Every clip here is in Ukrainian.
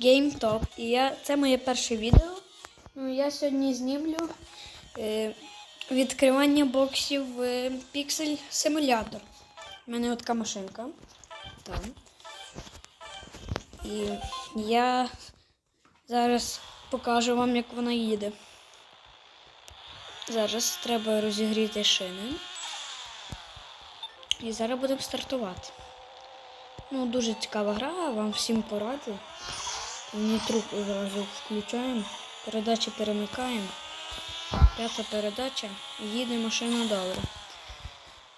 GameTop. І я, це моє перше відео. Ну, я сьогодні знімлю е, відкривання боксів в Pixel Simulator. У мене така машинка. Там. І я зараз покажу вам, як вона їде. Зараз треба розігріти шини. І зараз будемо стартувати. Ну, дуже цікава гра, вам всім пораджу. Нітрук одразу включаємо, передачі перемикаємо. П'ята передача, їде машина добре.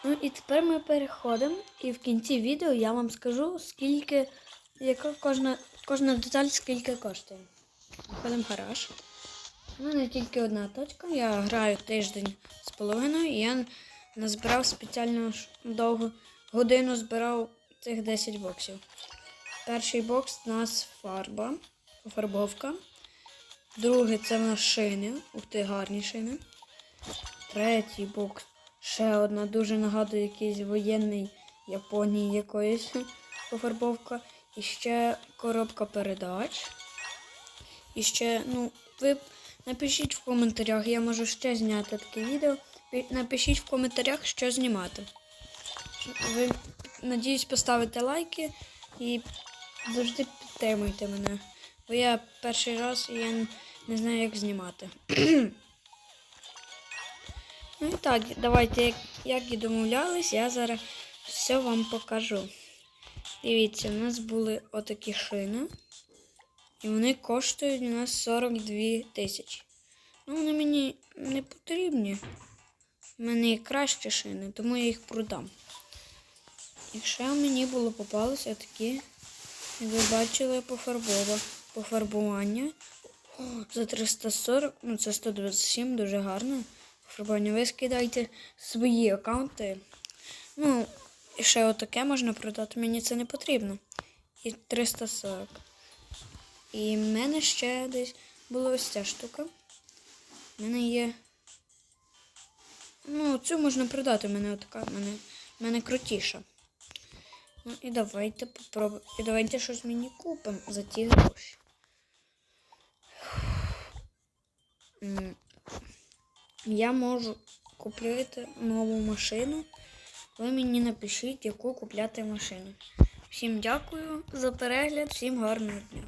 Ну і тепер ми переходимо, і в кінці відео я вам скажу, скільки, яка кожна, кожна деталь скільки коштує. Входимо в гараж. У мене тільки одна точка. Я граю тиждень з половиною і я назбирав спеціально довго годину збирав цих 10 боксів. Перший бокс у нас фарба, пофарбовка. Другий це в нас шини. Ух ти, гарні шини. Третій бокс. Ще одна дуже нагадує якийсь воєнний Японії якоїсь пофарбовка. І ще коробка передач. І ще, ну, ви напишіть в коментарях, я можу ще зняти таке відео. Напишіть в коментарях, що знімати. Ви, надіюсь, поставите лайки і завжди підтримуйте мене. Бо я перший раз і я не знаю, як знімати. ну і так, давайте, як, як і домовлялись, я зараз все вам покажу. Дивіться, у нас були отакі шини. І вони коштують у нас 42 тисячі. Ну, вони мені не потрібні. У мене є кращі шини, тому я їх продам. І ще мені було попалися такі, як ви бачили, пофарбова, пофарбування. За 340, ну це 127, дуже гарно. Пофарбування. Ви скидайте свої аккаунти. Ну, і ще отаке можна продати, мені це не потрібно. І 340. І в мене ще десь була ось ця штука. У мене є. Ну, цю можна продати, в мене отака, в мене, в мене крутіша. Ну і давайте попробуємо. І давайте щось мені купимо за ті гроші. Я можу купити нову машину. Ви мені напишіть, яку купляти машину. Всім дякую за перегляд, всім гарного дня.